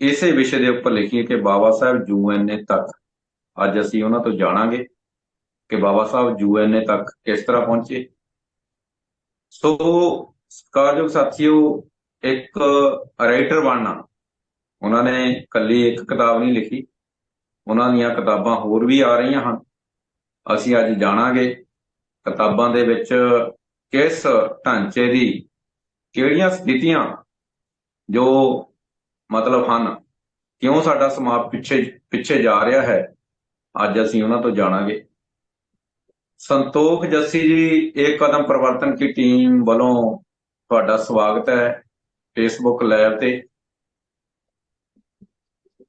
ਇਸੇ ਵਿਸ਼ੇ ਦੇ ਉੱਪਰ ਲਿਖੀ ਹੈ ਕਿ ਬਾਬਾ ਸਾਹਿਬ ਯੂਐਨਏ ਤੱਕ। ਅੱਜ ਅਸੀਂ ਉਹਨਾਂ ਤੋਂ ਜਾਣਾਂਗੇ ਕਿ ਬਾਬਾ ਸਾਹਿਬ ਯੂਐਨਏ ਤੱਕ ਕਿਸ ਤਰ੍ਹਾਂ ਪਹੁੰਚੇ। ਸੋ ਸਤਿਕਾਰਯੋਗ ਸਾਥੀਓ, ਇੱਕ ਰਾਈਟਰ ਬਣਨਾ। ਉਹਨਾਂ ਨੇ ਕੱਲੀ ਇੱਕ ਕਿਤਾਬ ਨਹੀਂ ਲਿਖੀ। ਉਹਨਾਂ ਦੀਆਂ ਕਿਤਾਬਾਂ ਹੋਰ ਵੀ ਆ ਰਹੀਆਂ ਹਨ। ਅਸੀਂ ਅੱਜ ਜਾਣਾਂਗੇ ਕਿਤਾਬਾਂ ਦੇ ਵਿੱਚ ਕਿਸ ਢਾਂਚੇ ਦੀ ਕਿਹੜੀਆਂ ਸਥਿਤੀਆਂ ਜੋ ਮਤਲਬ ਹਨ। ਕਿਉਂ ਸਾਡਾ ਸਮਾਜ ਪਿੱਛੇ ਪਿੱਛੇ ਜਾ ਰਿਹਾ ਹੈ? ਅੱਜ ਅਸੀਂ ਉਹਨਾਂ ਤੋਂ ਜਾਣਾਂਗੇ। ਸੰਤੋਖ ਜੱਸੀ ਜੀ ਇੱਕ ਕਦਮ ਪਰਿਵਰਤਨ ਕੀ ਟੀਮ ਵੱਲੋਂ ਤੁਹਾਡਾ ਸਵਾਗਤ ਹੈ ਫੇਸਬੁੱਕ ਲਾਈਵ ਤੇ?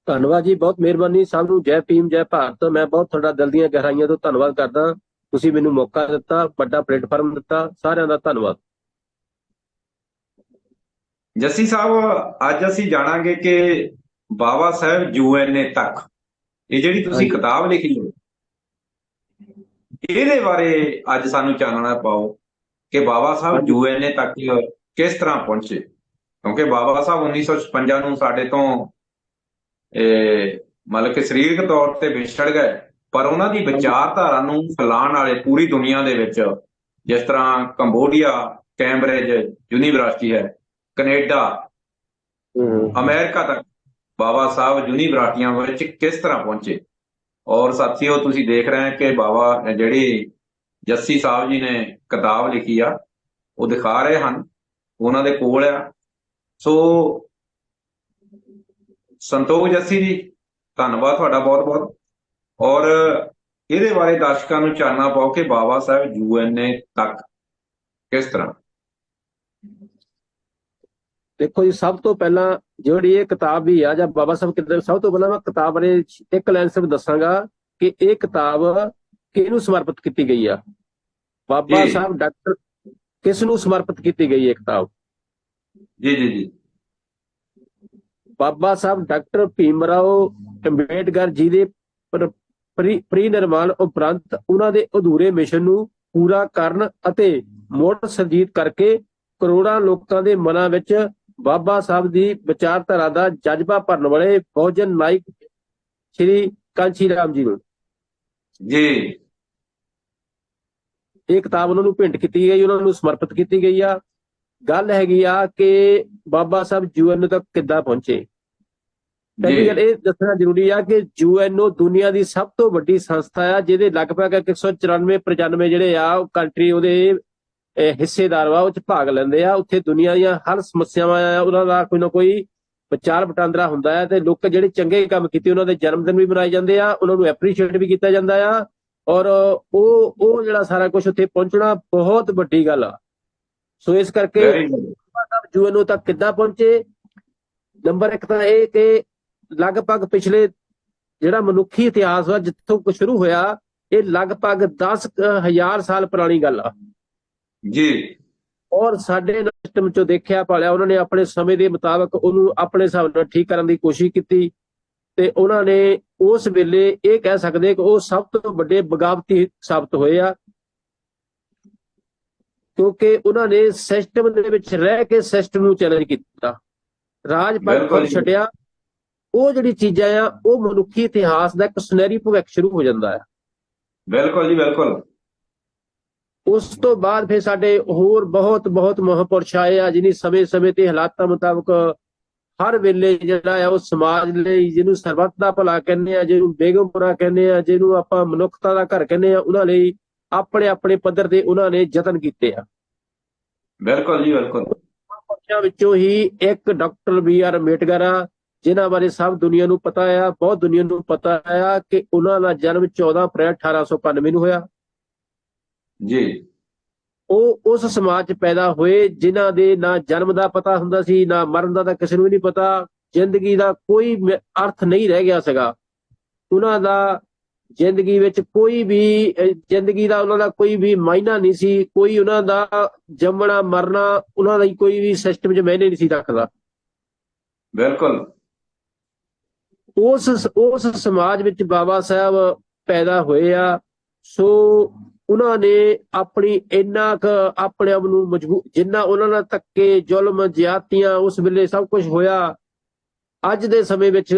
ਧੰਨਵਾਦ ਜੀ, ਬਹੁਤ ਮਿਹਰਬਾਨੀ। ਸਭ ਨੂੰ ਜੈ ਭੀਮ, ਜੈ ਭਾਰਤ। ਮੈਂ ਬਹੁਤ ਤੁਹਾਡਾ ਦਿਲ ਦੀਆਂ ਗਹਿਰਾਈਆਂ ਤੋਂ ਧੰਨਵਾਦ ਕਰਦਾ। ਤੁਸੀਂ ਮੈਨੂੰ ਮੌਕਾ ਦਿੱਤਾ, ਵੱਡਾ ਪਲੇਟਫਾਰਮ ਦਿੱਤਾ। ਸਾਰਿਆਂ ਦਾ ਧੰਨਵਾਦ। ਜੱਸੀ ਸਾਹਿਬ ਅੱਜ ਅਸੀਂ ਜਾਣਾਂਗੇ ਕਿ ਬਾਬਾ ਸਾਹਿਬ ਯੂਐਨਏ ਤੱਕ ਇਹ ਜਿਹੜੀ ਤੁਸੀਂ। ਕਿਤਾਬ ਲਿਖੀ ਹੈ ਇਹਦੇ ਬਾਰੇ ਅੱਜ ਸਾਨੂੰ ਚਾਨਣਾ ਪਾਓ ਕਿ ਬਾਬਾ ਸਾਹਿਬ। ਯੂਐਨਏ ਤੱਕ ਕਿਸ ਤਰ੍ਹਾਂ ਪਹੁੰਚੇ ਕਿਉਂਕਿ ਬਾਬਾ ਸਾਹਿਬ 1956 ਨੂੰ ਸਾਡੇ ਤੋਂ ਇਹ ਮਤਲਬ ਕਿ ਸਰੀਰਕ ਤੌਰ ਤੇ ਵਿਛੜ ਗਏ ਪਰ ਉਹਨਾਂ ਦੀ ਵਿਚਾਰਧਾਰਾ ਨੂੰ ਫੈਲਾਉਣ ਵਾਲੇ ਪੂਰੀ ਦੁਨੀਆ ਦੇ ਵਿੱਚ ਜਿਸ ਤਰ੍ਹਾਂ ਕੰਬੋਡੀਆ ਕੈਂਬਰਿਜ ਯੂਨੀਵਰਸਿਟੀ ਹੈ ਕੈਨੇਡਾ ਅਮਰੀਕਾ ਤੱਕ ਬਾਬਾ ਸਾਹਿਬ ਯੂਨੀਵਰਸਿਟੀਆਂ ਵਿੱਚ ਕਿਸ ਤਰ੍ਹਾਂ ਪਹੁੰਚੇ? ਔਰ ਸਾਥੀਓ ਤੁਸੀਂ ਦੇਖ ਰਹੇ ਹੋ ਕਿ ਬਾਬਾ ਜਿਹੜੀ ਜੱਸੀ ਸਾਹਿਬ ਜੀ ਨੇ ਕਿਤਾਬ ਲਿਖੀ ਆ ਉਹ ਦਿਖਾ ਰਹੇ ਹਨ। ਉਹਨਾਂ ਦੇ ਕੋਲ ਆ। ਸੋ ਸੰਤੋਖ ਜੱਸੀ ਜੀ ਧੰਨਵਾਦ ਤੁਹਾਡਾ ਬਹੁਤ ਬਹੁਤ ਔਰ ਇਹਦੇ ਬਾਰੇ ਦਰਸ਼ਕਾਂ ਨੂੰ ਚਾਨਣਾ ਪਾਓ ਕਿ ਬਾਬਾ ਸਾਹਿਬ ਯੂਐਨਏ ਤੱਕ ਕਿਸ ਤਰ੍ਹਾਂ? ਦੇਖੋ ਜੀ ਸਭ ਤੋਂ ਪਹਿਲਾਂ ਜਿਹੜੀ ਇਹ ਕਿਤਾਬ ਵੀ ਆ ਜਾਂ ਬਾਬਾ ਸਾਹਿਬ ਕਿਦਾਂ ਸਭ ਤੋਂ ਪਹਿਲਾਂ ਮੈਂ ਕਿਤਾਬ ਬਾਰੇ ਇੱਕ ਲਾਈਨ ਸਿਰਫ ਦੱਸਾਂਗਾ ਕਿ ਇਹ ਕਿਤਾਬ ਕਿਹਨੂੰ ਸਮਰਪਿਤ ਕੀਤੀ ਗਈ ਆ? ਬਾਬਾ। ਸਾਹਿਬ ਡਾਕਟਰ ਕਿਸ ਨੂੰ ਸਮਰਪਿਤ ਕੀਤੀ ਗਈ ਹੈ ਇਹ ਕਿਤਾਬ? ਜੀ ਜੀ ਜੀ। ਬਾਬਾ ਸਾਹਿਬ ਡਾਕਟਰ ਭੀਮਰਾਓ ਅੰਬੇਡਕਰ ਜੀ ਦੇ ਪਰਿ ਨਿਰਮਾਣ ਉਪਰੰਤ ਉਹਨਾਂ ਦੇ ਅਧੂਰੇ ਮਿਸ਼ਨ ਨੂੰ ਪੂਰਾ ਕਰਨ ਅਤੇ ਮੁੜ ਸਰਜੀਤ ਕਰਕੇ ਕਰੋੜਾਂ ਲੋਕਾਂ ਦੇ ਮਨਾਂ ਵਿੱਚ ਬਾਬਾ ਸਾਹਿਬ ਦੀ ਵਿਚਾਰਧਾਰਾ ਦਾ ਜਜ਼ਬਾ ਭਰਨ ਵਾਲੇ ਬਹੁਜਨ ਨਾਇਕ ਸ਼੍ਰੀ ਕਾਂਚੀ ਰਾਮ ਜੀ ਨੂੰ। ਜੀ। ਇਹ ਕਿਤਾਬ ਉਹਨਾਂ ਨੂੰ ਭੇਂਟ ਕੀਤੀ ਗਈ ਉਹਨਾਂ ਨੂੰ ਸਮਰਪਿਤ ਕੀਤੀ ਗਈ ਆ। ਗੱਲ ਹੈਗੀ ਆ ਕਿ ਬਾਬਾ ਸਾਹਿਬ ਯੂਐਨ ਤੱਕ ਕਿੱਦਾਂ ਪਹੁੰਚੇ? ਪਹਿਲੀ ਗੱਲ ਇਹ ਦੱਸਣਾ ਜ਼ਰੂਰੀ ਆ ਕਿ ਯੂਐਨਓ ਦੁਨੀਆ ਦੀ ਸਭ ਤੋਂ ਵੱਡੀ ਸੰਸਥਾ ਆ ਜਿਹਦੇ ਲਗਭਗ 194 95 ਜਿਹੜੇ ਆ ਉਹ ਕੰਟਰੀ ਉਹਦੇ ਹਿੱਸੇਦਾਰ ਵਾ ਉਹ ਚ ਭਾਗ ਲੈਂਦੇ ਆ। ਉੱਥੇ ਦੁਨੀਆ ਦੀਆਂ ਹਰ ਸਮੱਸਿਆਵਾਂ ਆ ਉਹਨਾਂ ਦਾ ਕੋਈ ਨਾ ਕੋਈ ਵਿਚਾਰ ਵਟਾਂਦਰਾ ਹੁੰਦਾ ਹੈ ਤੇ ਲੋਕ ਜਿਹੜੇ ਚੰਗੇ ਕੰਮ ਕੀਤੇ ਉਹਨਾਂ ਦੇ ਜਨਮ ਦਿਨ ਵੀ ਮਨਾਏ ਜਾਂਦੇ ਆ ਉਹਨਾਂ ਨੂੰ ਐਪਰੀਸ਼ੀਏਟ ਵੀ ਕੀਤਾ ਜਾਂਦਾ ਆ। ਔਰ ਉਹ ਉਹ ਜਿਹੜਾ ਸਾਰਾ ਕੁਝ ਉੱਥੇ ਪਹੁੰਚਣਾ ਬਹੁਤ ਵੱਡੀ ਗੱਲ ਆ। ਸੋ ਇਸ ਕਰਕੇ ਯੂਐਨਓ ਤੱਕ ਕਿੱਦਾਂ ਪਹੁੰਚੇ? ਨੰਬਰ 1 ਤਾਂ ਇਹ ਕਿ ਲਗਭਗ ਪਿਛਲੇ ਜਿਹੜਾ ਮਨੁੱਖੀ ਇਤਿਹਾਸ ਆ ਜਿੱਥੋਂ ਕੁ ਸ਼ੁਰੂ ਹੋਇਆ ਇਹ ਲਗਭਗ 10000 ਸਾਲ ਪੁਰਾਣੀ ਗੱਲ ਆ। ਜੀ। ਔਰ ਸਾਡੇ ਸਿਸਟਮ ਚੋਂ ਦੇਖਿਆ ਪਾਲਿਆ ਉਹਨਾਂ ਨੇ ਆਪਣੇ ਸਮੇਂ ਦੇ ਮੁਤਾਬਕ ਉਹਨੂੰ ਆਪਣੇ ਹਿਸਾਬ ਨਾਲ ਠੀਕ ਕਰਨ ਦੀ ਕੋਸ਼ਿਸ਼ ਕੀਤੀ ਤੇ ਉਹਨਾਂ ਨੇ ਉਸ ਵੇਲੇ ਇਹ ਕਹਿ ਸਕਦੇ ਕਿ ਉਹ ਸਭ ਤੋਂ ਵੱਡੇ ਬਗਾਵਤੀ ਸਾਬਤ ਹੋਏ ਆ। ਕਿਉਂਕਿ ਉਹਨਾਂ ਨੇ ਸਿਸਟਮ ਦੇ ਵਿੱਚ ਰਹਿ ਕੇ ਸਿਸਟਮ ਨੂੰ ਚੈਲੰਜ ਕੀਤਾ। ਰਾਜ ਜੀ। ਛੱਡਿਆ। ਉਹ ਜਿਹੜੀ ਚੀਜ਼ਾਂ ਆ ਉਹ ਮਨੁੱਖੀ ਇਤਿਹਾਸ ਦਾ ਇੱਕ ਸੁਨਹਿਰੀ ਭਵਿੱਖ ਸ਼ੁਰੂ ਹੋ ਜਾਂਦਾ ਹੈ ਬਿਲਕੁਲ ਜੀ ਬਿਲਕੁਲ। ਉਸ ਤੋਂ ਬਾਅਦ ਫਿਰ ਸਾਡੇ ਹੋਰ ਬਹੁਤ ਬਹੁਤ ਮਹਾਂਪੁਰਸ਼ ਆਏ ਆ ਜਿਨੀ ਸਮੇਂ-ਸਮੇਂ ਤੇ ਹਾਲਾਤਾਂ ਮੁਤਾਬਕ ਹਰ ਵੇਲੇ ਜਿਹੜਾ ਆ ਉਹ ਸਮਾਜ ਲਈ ਜਿਹਨੂੰ ਸਰਬੱਤ ਦਾ ਭਲਾ ਕਹਿੰਦੇ ਆ ਜਿਹਨੂੰ ਬੇਗਮਪੁਰਾ ਕਹਿੰਦੇ ਆ ਜਿਹਨੂੰ ਆਪਾਂ ਮਨੁੱਖਤਾ ਦਾ ਘਰ ਕਹਿੰਦੇ ਆ ਉਹਨਾਂ ਲਈ ਆਪਣੇ ਆਪਣੇ ਪੱਧਰ ਤੇ ਉਹਨਾਂ ਨੇ ਯਤਨ ਕੀਤੇ ਆ। ਬਿਲਕੁਲ ਜੀ ਬਿਲਕੁਲ। ਮਹਾਂਪੁਰਸ਼ਾਂ ਵਿੱਚੋਂ ਹੀ ਇੱਕ ਡਾਕਟਰ ਬੀ ਆਰ ਅੰਬੇਡਕਰ ਆ ਜਿਨ੍ਹਾਂ ਬਾਰੇ ਸਭ ਦੁਨੀਆ ਨੂੰ ਪਤਾ ਆ ਬਹੁਤ ਦੁਨੀਆ ਨੂੰ ਪਤਾ ਆ ਕਿ ਉਹਨਾਂ ਦਾ ਜਨਮ 14 ਅਪ੍ਰੈਲ 1895 ਨੂੰ ਹੋਇਆ। ਜੀ। ਉਹ ਉਸ ਸਮਾਜ 'ਚ ਪੈਦਾ ਹੋਏ ਜਿਨ੍ਹਾਂ ਦੇ ਨਾ ਜਨਮ ਦਾ ਪਤਾ ਹੁੰਦਾ ਸੀ ਨਾ ਮਰਨ ਦਾ ਤਾਂ ਕਿਸੇ ਨੂੰ ਵੀ ਨਹੀਂ ਪਤਾ ਜ਼ਿੰਦਗੀ ਦਾ ਕੋਈ ਅਰਥ ਨਹੀਂ ਰਹਿ ਗਿਆ ਸੀਗਾ। ਉਹਨਾਂ ਦਾ ਜ਼ਿੰਦਗੀ ਵਿੱਚ ਕੋਈ ਵੀ ਜ਼ਿੰਦਗੀ ਦਾ ਉਹਨਾਂ ਦਾ ਕੋਈ ਵੀ ਮਾਇਨਾ ਨਹੀਂ ਸੀ ਕੋਈ ਉਹਨਾਂ ਦਾ ਜੰਮਣਾ ਮਰਨਾ ਉਹਨਾਂ ਦਾ ਕੋਈ ਵੀ ਸਿਸਟਮ 'ਚ ਮਾਇਨੇ ਨਹੀਂ ਸੀ ਰੱਖਦਾ। ਬਿਲਕੁਲ। ਉਸ ਉਸ ਸਮਾਜ ਵਿੱਚ ਬਾਬਾ ਸਾਹਿਬ ਪੈਦਾ ਹੋਏ ਆ ਸੋ ਉਹਨਾਂ ਨੇ ਆਪਣੀ ਇੰਨਾ ਕੁ ਆਪਣੇ ਆਪ ਨੂੰ ਮਜਬੂਰ ਜਿੰਨਾ ਉਹਨਾਂ ਨਾਲ ਧੱਕੇ, ਜ਼ੁਲਮ, ਜ਼ਿਆਦਤੀਆਂ, ਉਸ ਵੇਲੇ ਸਭ ਕੁਝ ਹੋਇਆ, ਅੱਜ ਦੇ ਸਮੇਂ ਵਿੱਚ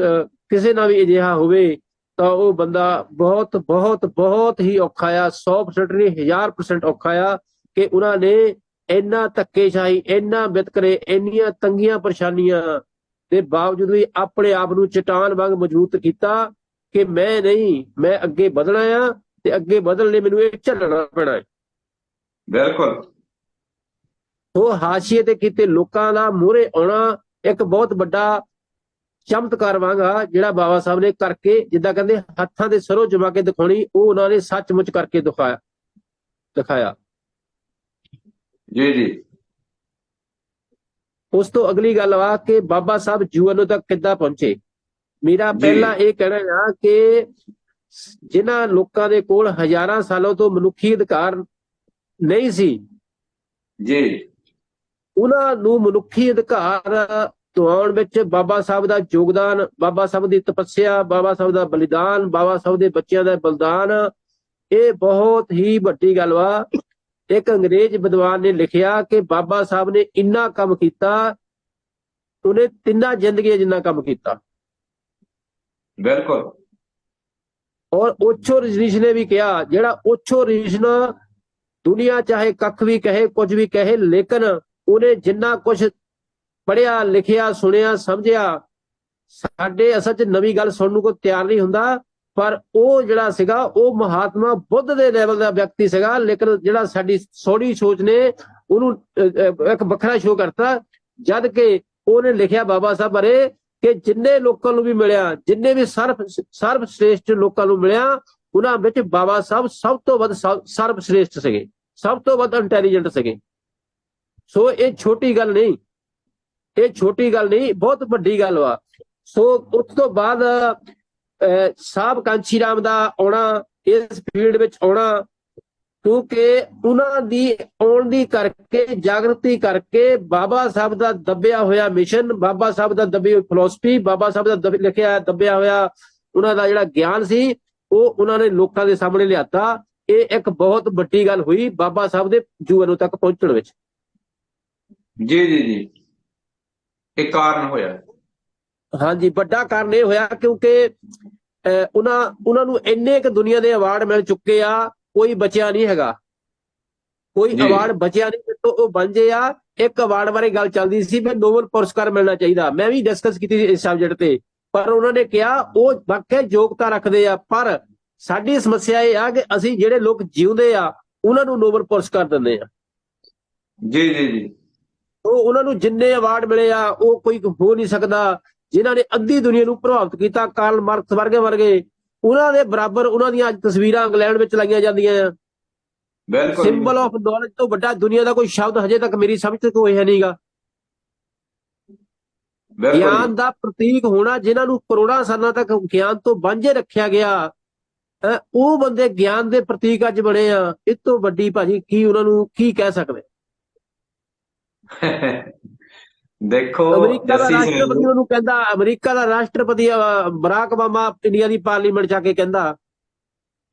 ਕਿਸੇ ਨਾਲ ਵੀ ਅਜਿਹਾ ਹੋਵੇ, ਤਾਂ ਉਹ ਬੰਦਾ ਬਹੁਤ ਬਹੁਤ ਬਹੁਤ ਹੀ ਔਖਾ ਆ 100% ਨਹੀਂ 1000% ਔਖਾ ਆ ਕਿ ਉਹਨਾਂ ਨੇ ਇੰਨਾ ਧੱਕੇਸ਼ਾਹੀ, ਇੰਨਾ ਵਿਤਕਰੇ ਇੰਨੀਆਂ ਤੰਗੀਆਂ ਪਰੇਸ਼ਾਨੀਆਂ ਦੇ ਬਾਵਜੂਦ ਵੀ ਆਪਣੇ ਆਪ ਨੂੰ ਚਟਾਨ ਵਾਂਗ ਮਜ਼ਬੂਤ ਕੀਤਾ ਕਿ ਮੈਂ ਨਹੀਂ, ਮੈਂ ਅੱਗੇ ਵਧਣਾ ਆ ਤੇ ਅੱਗੇ ਵਧਣ ਲਈ ਮੈਨੂੰ ਇਹ ਝੱਲਣਾ ਪੈਣਾ ਹੈ। ਬਿਲਕੁਲ। ਉਹ ਹਾਸ਼ੀਏ ਤੇ ਕੀਤੇ ਲੋਕਾਂ ਦਾ ਮੂਹਰੇ ਆਉਣਾ ਇੱਕ ਬਹੁਤ ਵੱਡਾ ਚਮਤਕਾਰ ਵਾਂਗਾ ਜਿਹੜਾ ਬਾਬਾ ਸਾਹਿਬ ਨੇ ਕਰਕੇ ਜਿੱਦਾਂ ਕਹਿੰਦੇ ਹੱਥਾਂ ਦੇ ਸਰੋਂ ਜਮਾ ਕੇ ਦਿਖਾਉਣੀ ਉਹ ਉਹਨਾਂ ਨੇ ਸੱਚਮੁੱਚ ਕਰਕੇ ਦਿਖਾਇਆ ਦਿਖਾਇਆ। ਜੀ ਜੀ। ਉਸ ਤੋਂ ਅਗਲੀ ਗੱਲ ਆ ਕਿ ਬਾਬਾ ਸਾਹਿਬ ਜੀਵਨ ਤੱਕ ਕਿੱਦਾਂ ਪਹੁੰਚੇ? ਮੇਰਾ। ਪਹਿਲਾ ਇਹ ਕਹਿਣਾ ਆ ਕਿ ਜਿਨ੍ਹਾਂ ਲੋਕਾਂ ਦੇ ਕੋਲ ਹਜ਼ਾਰਾਂ ਸਾਲਾਂ ਤੋਂ ਮਨੁੱਖੀ ਅਧਿਕਾਰ ਨਹੀਂ ਸੀ ਜੀ। ਉਹਨਾਂ ਨੂੰ ਮਨੁੱਖੀ ਅਧਿਕਾਰ ਦਿਵਾਉਣ ਵਿੱਚ ਬਾਬਾ ਸਾਹਿਬ ਦਾ ਯੋਗਦਾਨ ਬਾਬਾ ਸਾਹਿਬ ਦੀ ਤਪੱਸਿਆ ਬਾਬਾ ਸਾਹਿਬ ਦਾ ਬਲੀਦਾਨ ਬਾਬਾ ਸਾਹਿਬ ਦੇ ਬੱਚਿਆਂ ਦਾ ਬਲੀਦਾਨ ਇਹ ਬਹੁਤ ਹੀ ਵੱਡੀ ਗੱਲ ਵਾ। ਇੱਕ ਅੰਗਰੇਜ਼ ਵਿਦਵਾਨ ਨੇ ਲਿਖਿਆ ਕਿ ਬਾਬਾ ਸਾਹਿਬ ਨੇ ਇੰਨਾ ਕੰਮ ਕੀਤਾ ਉਹਨੇ ਤਿੰਨਾਂ ਜ਼ਿੰਦਗੀਆਂ ਜਿੰਨਾ ਕੰਮ ਕੀਤਾ। ਬਿਲਕੁਲ। ਔਰ ਓਛੋ ਰਜਨੀਸ਼ ਨੇ ਵੀ ਕਿਹਾ, ਜਿਹੜਾ ਓਛੋ ਰਜਨੀਸ਼ ਦੁਨੀਆ ਚਾਹੇ ਕੱਖ ਵੀ ਕਹੇ, ਕੁਝ ਵੀ ਕਹੇ, ਲੇਕਿਨ ਉਹਨੇ ਜਿੰਨਾ ਕੁਝ ਪੜਿਆ ਲਿਖਿਆ, ਸੁਣਿਆ, ਸਮਝਿਆ, ਸਾਡੇ ਅਸਲ 'ਚ ਨਵੀਂ ਗੱਲ ਸੁਣਨ ਨੂੰ ਕੋਈ ਤਿਆਰ ਨਹੀਂ ਹੁੰਦਾ, ਪਰ ਉਹ ਜਿਹੜਾ ਸੀਗਾ, ਉਹ ਮਹਾਤਮਾ ਬੁੱਧ ਦੇ ਲੈਵਲ ਦਾ ਵਿਅਕਤੀ ਸੀਗਾ, ਲੇਕਿਨ ਜਿਹੜਾ ਸਾਡੀ ਸੋਹਣੀ ਸੋਚ ਨੇ, ਉਹਨੂੰ ਇੱਕ ਵੱਖਰਾ ਸ਼ੋਅ ਕਰਤਾ, ਜਦ ਕਿ ਉਹਨੇ ਲਿਖਿਆ ਬਾਬਾ ਸਾਹਿਬ ਬਾਰੇ ਕਿ ਜਿੰਨੇ ਲੋਕਾਂ ਨੂੰ ਵੀ ਮਿਲਿਆ ਜਿੰਨੇ ਵੀ ਸਰਬ ਸਰਬ ਸ੍ਰੇਸ਼ਟ ਲੋਕਾਂ ਨੂੰ ਮਿਲਿਆ ਉਹਨਾਂ ਵਿੱਚ ਬਾਬਾ ਸਾਹਿਬ ਸਭ ਤੋਂ ਵੱਧ ਸ- ਸ੍ਰੇਸ਼ਟ ਸੀਗੇ ਸਭ ਤੋਂ ਵੱਧ ਇੰਟੈਲੀਜੈਂਟ ਸੀਗੇ। ਸੋ ਇਹ ਛੋਟੀ ਗੱਲ ਨਹੀਂ ਇਹ ਛੋਟੀ ਗੱਲ ਨਹੀਂ ਬਹੁਤ ਵੱਡੀ ਗੱਲ ਵਾ। ਸੋ ਉਸ ਤੋਂ ਬਾਅਦ ਅਹ, ਸਾਹਿਬ ਕਾਂਚੀ ਰਾਮ ਦਾ ਆਉਣਾ ਇਸ ਫੀਲਡ ਵਿੱਚ ਆਉਣਾ ਕਿਉਂਕਿ ਉਹਨਾਂ ਦੀ ਆਉਣ ਦੀ ਕਰਕੇ ਜਾਗਰਤੀ ਕਰਕੇ ਬਾਬਾ ਸਾਹਿਬ ਦਾ ਦੱਬਿਆ ਹੋਇਆ ਮਿਸ਼ਨ ਬਾਬਾ ਸਾਹਿਬ ਦਾ ਦੱਬੀ ਹੋਈ ਫਿਲਾਸਫੀ ਬਾਬਾ ਸਾਹਿਬ ਦਾ ਲਿਖਿਆ ਦੱਬਿਆ ਹੋਇਆ ਉਹਨਾਂ ਦਾ ਜਿਹੜਾ ਗਿਆਨ ਸੀ ਉਹ ਉਹਨਾਂ ਨੇ ਲੋਕਾਂ ਦੇ ਸਾਹਮਣੇ ਲਿਆਤਾ। ਇਹ ਇੱਕ ਬਹੁਤ ਵੱਡੀ ਗੱਲ ਹੋਈ ਬਾਬਾ ਸਾਹਿਬ ਦੇ ਜੀਵਨ ਤੱਕ ਪਹੁੰਚਣ ਵਿੱਚ। ਜੀ ਜੀ ਜੀ। ਇਹ ਕਾਰਨ ਹੋਇਆ। ਹਾਂਜੀ ਵੱਡਾ ਕਾਰਨ ਇਹ ਹੋਇਆ ਕਿਉਂਕਿ ਉਹਨਾਂ ਉਹਨਾਂ ਨੂੰ ਇੰਨੇ ਕੁ ਦੁਨੀਆ ਦੇ ਅਵਾਰਡ ਮਿਲ ਚੁੱਕੇ ਆ ਕੋਈ ਬਚਿਆ ਨਹੀਂ ਹੈਗਾ। ਕੋਈ। ਅਵਾਰਡ ਬਚਿਆ ਨਹੀਂ ਤੇ ਉਹ ਬਣ ਜੇ ਆ ਇੱਕ ਅਵਾਰਡ ਬਾਰੇ ਗੱਲ ਚੱਲਦੀ ਸੀ ਵੀ ਨੋਬਲ ਪੁਰਸਕਾਰ ਮਿਲਣਾ ਚਾਹੀਦਾ। ਮੈਂ ਵੀ ਡਿਸਕਸ ਕੀਤੀ ਸੀ ਇਸ ਸਬਜੈਕਟ ਤੇ ਪਰ ਉਹਨਾਂ ਨੇ ਕਿਹਾ ਉਹ ਵਾਕਿਆ ਯੋਗਤਾ ਰੱਖਦੇ ਆ ਪਰ ਸਾਡੀ ਸਮੱਸਿਆ ਇਹ ਆ ਕਿ ਅਸੀਂ ਜਿਹੜੇ ਲੋਕ ਜਿਉਂਦੇ ਆ ਉਹਨਾਂ ਨੂੰ ਨੋਬਲ ਪੁਰਸਕਾਰ ਦਿੰਦੇ ਆ। ਜੀ ਜੀ ਜੀ। ਉਹ ਉਹਨਾਂ ਨੂੰ ਜਿੰਨੇ ਅਵਾਰਡ ਮਿਲੇ ਆ ਉਹ ਕੋਈ ਹੋ ਨਹੀਂ ਸਕਦਾ ਜਿਨ੍ਹਾਂ ਨੇ ਅੱਧੀ ਦੁਨੀਆ ਨੂੰ ਪ੍ਰਭਾਵਿਤ ਕੀਤਾ ਕਾਰਲ ਮਾਰਕਸ ਵਰਗੇ ਵਰਗੇ। ਉਹਨਾਂ ਦੇ ਬਰਾਬਰ ਉਹਨਾਂ ਦੀਆਂ ਅੱਜ ਤਸਵੀਰਾਂ ਇੰਗਲੈਂਡ ਵਿੱਚ ਲਾਈਆਂ ਜਾਂਦੀਆਂ ਆ। ਬਿਲਕੁਲ। ਸਿੰਬਲ ਆਫ ਨੌਲੇਜ ਤੋਂ ਵੱਡਾ ਦੁਨੀਆ ਦਾ ਕੋਈ ਸ਼ਬਦ ਹਜੇ ਤੱਕ ਮੇਰੀ ਸਮਝ ਤੱਕ ਹੋਇਆ ਨਹੀਂਗਾ ਗਿਆਨ ਦਾ ਪ੍ਰਤੀਕ ਹੋਣਾ ਜਿਨ੍ਹਾਂ ਨੂੰ ਕਰੋੜਾਂ ਸਾਲਾਂ ਤੱਕ ਗਿਆਨ ਤੋਂ ਵਾਂਝੇ ਰੱਖਿਆ ਗਿਆ ਉਹ ਬੰਦੇ ਗਿਆਨ ਦੇ ਪ੍ਰਤੀਕ ਅੱਜ ਬਣੇ ਆ। ਇਸ ਤੋਂ ਵੱਡੀ ਭਾਜੀ ਕੀ ਉਹਨਾਂ ਨੂੰ ਕੀ ਕਹਿ ਸਕਦੇ? ਦੇਖੋ ਅਮਰੀਕਾ ਦਾ ਰਾਸ਼ਟਰਪਤੀ ਉਹਨੂੰ ਕਹਿੰਦਾ ਅਮਰੀਕਾ ਦਾ ਰਾਸ਼ਟਰਪਤੀ ਬਰਾਕ ਓਬਾਮਾ ਇੰਡੀਆ ਦੀ ਪਾਰਲੀਮੈਂਟ ਜਾ ਕੇ ਕਹਿੰਦਾ।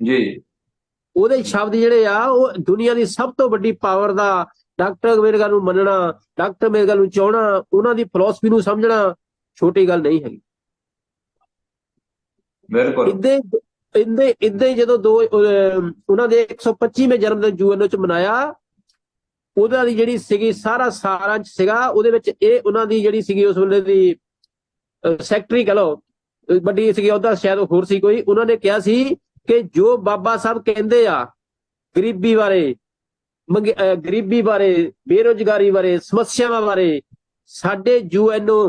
ਜੀ। ਉਹਦੇ ਸ਼ਬਦ ਜਿਹੜੇ ਆ ਉਹ ਦੁਨੀਆ ਦੀ ਸਭ ਤੋਂ ਵੱਡੀ ਪਾਵਰ ਦਾ ਡਾਕਟਰ ਅੰਬੇਡਕਰ ਨੂੰ ਮੰਨਣਾ ਡਾਕਟਰ ਅੰਬੇਡਕਰ ਨੂੰ ਚਾਹਣਾ ਉਹਨਾਂ ਦੀ ਫਿਲਾਸਫੀ ਨੂੰ ਸਮਝਣਾ ਛੋਟੀ ਗੱਲ ਨਹੀਂ ਹੈਗੀ। ਬਿਲਕੁਲ। ਇੱਦੇ ਇੰਦੇ ਇੱਦੇ ਜਦੋਂ ਦੋ ਉਹਨਾਂ ਦੇ 125ਵੇਂ ਜਨਮ ਦਿਨ ਯੂਐਨ ਵਿੱਚ ਮਨਾਇਆ ਉਹਦਾ ਦੀ ਜਿਹੜੀ ਸੀਗੀ, ਸਾਰਾ ਸਾਰਾਂਸ਼ ਸੀਗਾ, ਉਹਦੇ ਵਿੱਚ ਇਹ ਉਹਨਾਂ ਦੀ ਜਿਹੜੀ ਸੀਗੀ, ਉਸ ਵੇਲੇ ਦੀ ਸੈਕਟਰੀ ਕਹ ਲਓ ਵੱਡੀ ਸੀਗੀ, ਉਹਦਾ ਸ਼ਾਇਦ ਹੋਰ ਸੀ ਕੋਈ, ਉਹਨਾਂ ਨੇ ਕਿਹਾ ਸੀ ਕਿ ਜੋ ਬਾਬਾ ਸਾਹਿਬ ਕਹਿੰਦੇ ਆ, ਗਰੀਬੀ ਬਾਰੇ ਗਰੀਬੀ ਬਾਰੇ, ਬੇਰੋਜ਼ਗਾਰੀ ਬਾਰੇ, ਸਮੱਸਿਆਵਾਂ ਬਾਰੇ, ਸਾਡੇ ਯੂਐਨਓ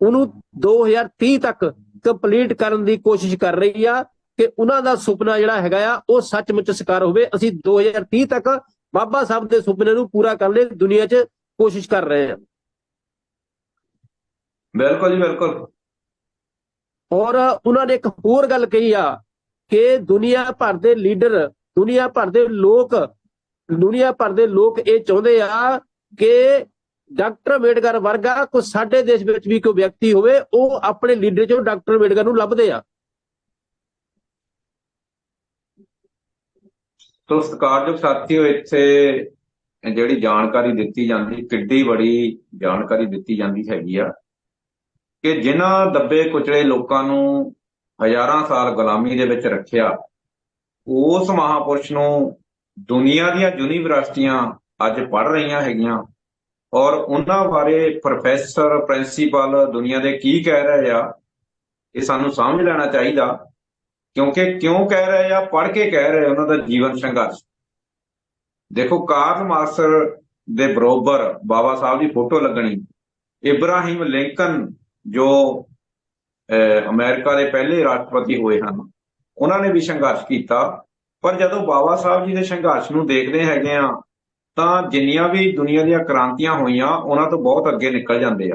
ਉਹਨੂੰ 2030 ਤੱਕ ਕੰਪਲੀਟ ਕਰਨ ਦੀ ਕੋਸ਼ਿਸ਼ ਕਰ ਰਹੀ ਆ ਕਿ ਉਹਨਾਂ ਦਾ ਸੁਪਨਾ ਜਿਹੜਾ ਹੈਗਾ ਆ, ਉਹ ਸੱਚਮੁੱਚ ਸਾਕਾਰ ਹੋਵੇ। ਅਸੀਂ 2030 ਤੱਕ ਬਾਬਾ ਸਾਹਿਬ ਦੇ ਸੁਪਨੇ ਨੂੰ ਪੂਰਾ ਕਰਨ ਲਈ ਦੁਨੀਆ 'ਚ ਕੋਸ਼ਿਸ਼ ਕਰ ਰਹੇ ਹਾਂ ਬਿਲਕੁਲ ਜੀ ਬਿਲਕੁਲ। ਔਰ ਉਹਨਾਂ ਨੇ ਇੱਕ ਹੋਰ ਗੱਲ ਕਹੀ ਆ ਕਿ ਦੁਨੀਆ ਭਰ ਦੇ ਲੀਡਰ ਦੁਨੀਆ ਭਰ ਦੇ ਲੋਕ ਦੁਨੀਆ ਭਰ ਦੇ ਲੋਕ ਇਹ ਚਾਹੁੰਦੇ ਆ ਕਿ ਡਾਕਟਰ ਅੰਬੇਡਕਰ ਵਰਗਾ ਕੋਈ ਸਾਡੇ ਦੇਸ਼ ਵਿੱਚ ਵੀ ਕੋਈ ਵਿਅਕਤੀ ਹੋਵੇ ਉਹ ਆਪਣੇ ਲੀਡਰ ਚੋਂ ਡਾਕਟਰ ਅੰਬੇਡਕਰ ਨੂੰ ਲੱਭਦੇ ਆ। ਤੋ ਸਤਿਕਾਰਯੋਗ ਸਾਥੀਓ, ਇੱਥੇ ਜਿਹੜੀ ਜਾਣਕਾਰੀ ਦਿੱਤੀ ਜਾਂਦੀ, ਕਿੱਡੀ ਬੜੀ ਜਾਣਕਾਰੀ ਦਿੱਤੀ ਜਾਂਦੀ ਹੈਗੀ ਆ ਕਿ ਜਿਨ੍ਹਾਂ ਦੱਬੇ ਕੁਚਲੇ ਲੋਕਾਂ ਨੂੰ ਹਜ਼ਾਰਾਂ ਸਾਲ ਗੁਲਾਮੀ ਦੇ ਵਿੱਚ ਰੱਖਿਆ, ਉਸ ਮਹਾਪੁਰਸ਼ ਨੂੰ ਦੁਨੀਆ ਦੀਆਂ ਯੂਨੀਵਰਸਿਟੀਆਂ ਅੱਜ ਪੜ੍ਹ ਰਹੀਆਂ ਹੈਗੀਆਂ ਔਰ ਉਹਨਾਂ ਬਾਰੇ ਪ੍ਰੋਫੈਸਰ, ਪ੍ਰਿੰਸੀਪਲ ਦੁਨੀਆ ਦੇ ਕੀ ਕਹਿ ਰਹੇ ਆ, ਇਹ ਸਾਨੂੰ ਸਮਝ ਲੈਣਾ ਚਾਹੀਦਾ। ਕਿਉਂਕਿ ਕਿਉਂ ਕਹਿ ਰਹੇ ਆ ਪੜ੍ਹ ਕੇ ਕਹਿ ਰਹੇ ਉਹਨਾਂ ਦਾ ਜੀਵਨ ਸੰਘਰਸ਼? ਦੇਖੋ ਕਾਰਲ ਮਾਸਰ ਦੇ ਬਰੋਬਰ ਬਾਬਾ ਸਾਹਿਬ ਦੀ ਫੋਟੋ ਲੱਗਣੀ ਇਬਰਾਹਿਮ ਲਿੰਕਨ ਜੋ ਅਹ, ਅਮਰੀਕਾ ਦੇ ਪਹਿਲੇ ਰਾਸ਼ਟਰਪਤੀ ਹੋਏ ਹਨ ਉਹਨਾਂ ਨੇ ਵੀ ਸੰਘਰਸ਼ ਕੀਤਾ। ਪਰ ਜਦੋਂ ਬਾਬਾ ਸਾਹਿਬ ਜੀ ਦੇ ਸੰਘਰਸ਼ ਨੂੰ ਦੇਖਦੇ ਹੈਗੇ ਆ ਤਾਂ ਜਿੰਨੀਆਂ ਵੀ ਦੁਨੀਆ ਦੀਆਂ ਕ੍ਰਾਂਤੀਆਂ ਹੋਈਆਂ ਉਹਨਾਂ ਤੋਂ ਬਹੁਤ ਅੱਗੇ ਨਿਕਲ ਜਾਂਦੇ ਆ।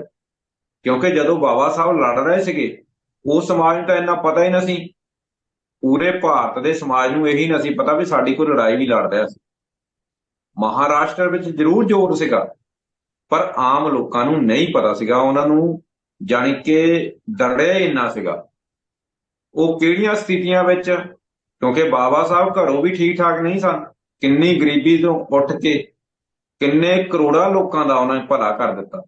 ਕਿਉਂਕਿ ਜਦੋਂ ਬਾਬਾ ਸਾਹਿਬ ਲੜ ਰਹੇ ਸੀਗੇ ਉਸ ਸਮਾਜ ਨੂੰ ਤਾਂ ਇੰਨਾ ਪਤਾ ਹੀ ਨਹੀਂ ਸੀ ਪੂਰੇ ਭਾਰਤ ਦੇ ਸਮਾਜ ਨੂੰ ਇਹੀ ਨਾ ਸੀ ਪਤਾ ਵੀ ਸਾਡੀ ਕੋਈ ਲੜਾਈ ਵੀ ਲੜ ਰਿਹਾ ਸੀ। ਮਹਾਰਾਸ਼ਟਰ ਵਿੱਚ ਜ਼ਰੂਰ ਜ਼ੋਰ ਸੀਗਾ, ਪਰ ਆਮ ਲੋਕਾਂ ਨੂੰ ਨਹੀਂ ਪਤਾ ਸੀਗਾ, ਉਹਨਾਂ ਨੂੰ ਜਾਣੀ ਕਿ ਡਰਿਆ ਇੰਨਾ ਸੀਗਾ। ਉਹ ਕਿਹੜੀਆਂ ਸਥਿਤੀਆਂ ਵਿੱਚ, ਕਿਉਂਕਿ ਬਾਬਾ ਸਾਹਿਬ ਘਰੋਂ ਵੀ ਠੀਕ ਠਾਕ ਨਹੀਂ ਸਨ, ਕਿੰਨੀ ਗਰੀਬੀ ਤੋਂ ਉੱਠ ਕੇ ਕਿੰਨੇ ਕਰੋੜਾਂ ਲੋਕਾਂ ਦਾ ਉਹਨਾਂ ਨੇ ਭਲਾ ਕਰ ਦਿੱਤਾ।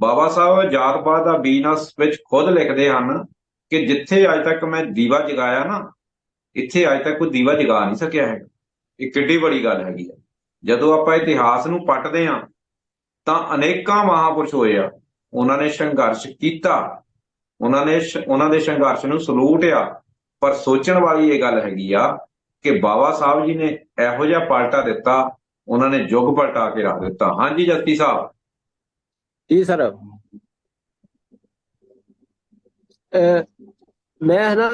ਬਾਬਾ ਸਾਹਿਬ ਜਾਤ-ਪਾਤ ਦਾ ਬਿਜ਼ਨਸ ਵਿੱਚ ਖੁਦ ਲਿਖਦੇ ਹਨ ਕਿ ਜਿੱਥੇ ਅੱਜ ਤੱਕ ਮੈਂ ਦੀਵਾ ਜਗਾਇਆ ਨਾ ਇੱਥੇ ਅੱਜ ਤੱਕ ਕੋਈ ਦੀਵਾ ਜਗਾ ਨਹੀਂ ਸਕਿਆ ਹੈ ਇਹ ਕਿੱਡੀ ਬੜੀ ਗੱਲ ਹੈਗੀ ਆ। ਜਦੋਂ ਆਪਾਂ ਇਤਿਹਾਸ ਨੂੰ ਪੱਟਦੇ ਹਾਂ, ਤਾਂ ਅਨੇਕਾਂ ਮਹਾਪੁਰਸ਼ ਹੋਏ ਆ। ਉਹਨਾਂ ਨੇ ਸੰਘਰਸ਼ ਕੀਤਾ। ਉਹਨਾਂ ਨੇ ਉਹਨਾਂ ਦੇ ਸੰਘਰਸ਼ ਨੂੰ ਸਲੂਟ ਆ। ਪਰ ਸੋਚਣ ਵਾਲੀ ਇਹ ਗੱਲ ਹੈਗੀ ਆ ਕਿ ਬਾਬਾ ਸਾਹਿਬ ਜੀ ਨੇ ਇਹੋ ਜਿਹਾ ਪਲਟਾ ਦਿੱਤਾ, ਉਹਨਾਂ ਨੇ ਯੁੱਗ ਪਲਟਾ ਕੇ ਰੱਖ ਦਿੱਤਾ। ਹਾਂਜੀ, ਜੱਤੀ ਸਾਹਿਬ। ਜੀ, ਸਰ। ਮੈਂ ਨਾ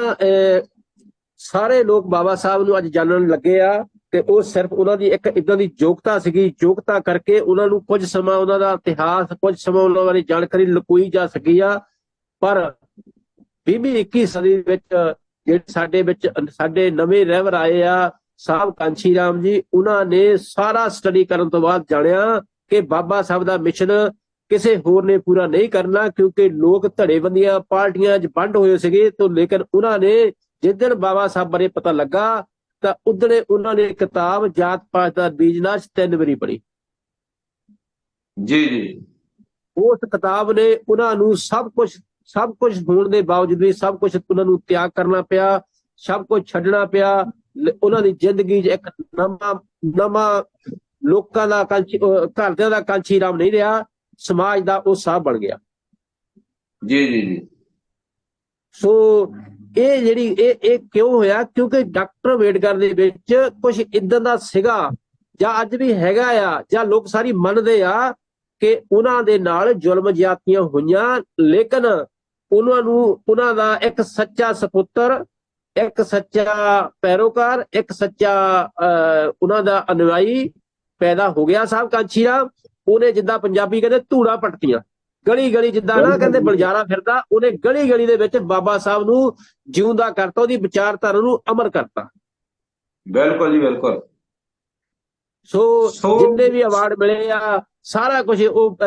ਸਾਰੇ ਲੋਕ ਬਾਬਾ ਸਾਹਿਬ ਨੂੰ ਅੱਜ ਜਾਣਨ ਲੱਗੇ ਆ ਤੇ ਉਹ ਸਿਰਫ ਉਹਨਾਂ ਦੀ ਇੱਕ ਇਦਾਂ ਦੀ ਯੋਗਤਾ ਸੀਗੀ, ਯੋਗਤਾ ਕਰਕੇ ਉਹਨਾਂ ਨੂੰ ਕੁਝ ਸਮਾਂ ਉਹਨਾਂ ਦਾ ਇਤਿਹਾਸ, ਕੁਝ ਸਮਾਂ ਉਹਨਾਂ ਬਾਰੇ ਜਾਣਕਾਰੀ ਲੁਕੋਈ ਜਾ ਸਕੀ ਆ। ਪਰ 20ਵੀਂ 21 ਸਦੀ ਵਿੱਚ ਜਿਹੜੇ ਸਾਡੇ ਵਿੱਚ ਸਾਡੇ ਨਵੇਂ ਰਹਿਬਰ ਆਏ ਆ, ਸਾਹਿਬ ਕਾਂਚੀ ਰਾਮ ਜੀ, ਉਹਨਾਂ ਨੇ ਸਾਰਾ ਸਟੱਡੀ ਕਰਨ ਤੋਂ ਬਾਅਦ ਜਾਣਿਆ ਕਿ ਬਾਬਾ ਸਾਹਿਬ ਦਾ ਮਿਸ਼ਨ ਕਿਸੇ ਹੋਰ ਨੇ ਪੂਰਾ ਨਹੀਂ ਕਰਨਾ ਕਿਉਂਕਿ ਲੋਕ ਧੜੇਬੰਦੀਆਂ ਪਾਰਟੀਆਂ 'ਚ ਵੰਡ ਹੋਏ ਸੀਗੇ ਤੋਂ ਲੇਕਿਨ ਉਹਨਾਂ ਨੇ ਜਿਸ ਦਿਨ ਬਾਬਾ ਸਾਹਿਬ ਬਾਰੇ ਪਤਾ ਲੱਗਾ ਤਾਂ ਉਦਣੇ ਉਹਨਾਂ ਨੇ ਕਿਤਾਬ ਜਾਤ ਪਾਤ ਦਾ ਬੀਜਨਾਸ਼ ਤਿੰਨ ਵਾਰੀ ਪੜ੍ਹੀ। ਜੀ ਜੀ। ਉਸ ਕਿਤਾਬ ਨੇ ਉਹਨਾਂ ਨੂੰ ਸਭ ਕੁਝ ਸਭ ਕੁਝ ਹੋਣ ਦੇ ਬਾਵਜੂਦ ਵੀ ਸਭ ਕੁਝ ਉਹਨਾਂ ਨੂੰ ਤਿਆਗ ਕਰਨਾ ਪਿਆ ਸਭ ਕੁਝ ਛੱਡਣਾ ਪਿਆ। ਉਹਨਾਂ ਦੀ ਜ਼ਿੰਦਗੀ 'ਚ ਇੱਕ ਨਵਾਂ ਨਵਾਂ ਲੋਕਾਂ ਦਾ ਕਾਂਚੀ ਘਰਦਿਆਂ ਦਾ ਕਾਂਚੀ ਰਾਮ ਨਹੀਂ ਰਿਹਾ ਸਮਾਜ ਦਾ ਉਹ ਸਾਹ ਬਣ ਗਿਆ। ਜੀ ਜੀ ਜੀ। ਸੋ ਇਹ ਜਿਹੜੀ ਇਹ ਇਹ ਕਿਉਂ ਹੋਇਆ? ਕਿਉਂਕਿ ਡਾਕਟਰ ਅੰਬੇਡਕਰ ਦੇ ਵਿੱਚ ਕੁਝ ਇਦਾਂ ਦਾ ਸੀਗਾ ਜਾਂ ਅੱਜ ਵੀ ਹੈਗਾ ਆ ਜਾਂ ਲੋਕ ਸਾਰੀ ਮੰਨਦੇ ਆ ਕਿ ਉਹਨਾਂ ਦੇ ਨਾਲ ਜ਼ੁਲਮ ਜ਼ਿਆਦਤੀਆਂ ਹੋਈਆਂ ਲੇਕਿਨ ਉਹਨਾਂ ਨੂੰ ਉਹਨਾਂ ਦਾ ਇੱਕ ਸੱਚਾ ਸਪੁੱਤਰ ਇੱਕ ਸੱਚਾ ਪੈਰੋਕਾਰ ਇੱਕ ਸੱਚਾ ਅਹ, ਉਹਨਾਂ ਦਾ ਅਨੁਯਾਈ ਪੈਦਾ ਹੋ ਗਿਆ ਸਾਹਿਬ ਕਾਂਚੀ ਰਾਮ। ਉਹਨੇ ਜਿੱਦਾਂ ਪੰਜਾਬੀ ਕਹਿੰਦੇ ਧੂੜਾ ਪਟਤੀਆਂ। ਗਲੀ ਗਲੀ ਜਿੱਦਾਂ ਨਾ ਕਹਿੰਦੇ ਬਲਜਾਰਾ ਫਿਰਦਾ ਉਹਨੇ ਗਲੀ ਗਲੀ ਦੇ ਵਿੱਚ ਬਾਬਾ ਸਾਹਿਬ ਨੂੰ ਜਿਉਂਦਾ ਕਰਤਾ ਉਹਦੀ ਵਿਚਾਰਧਾਰਾ ਨੂੰ ਅਮਰ ਕਰਤਾ। ਬਿਲਕੁਲ ਜੀ ਬਿਲਕੁਲ। ਸੋ ਜਿੰਨੇ ਵੀ ਅਵਾਰਡ ਮਿਲੇ ਆ ਸਾਰਾ ਕੁਝ ਉਹ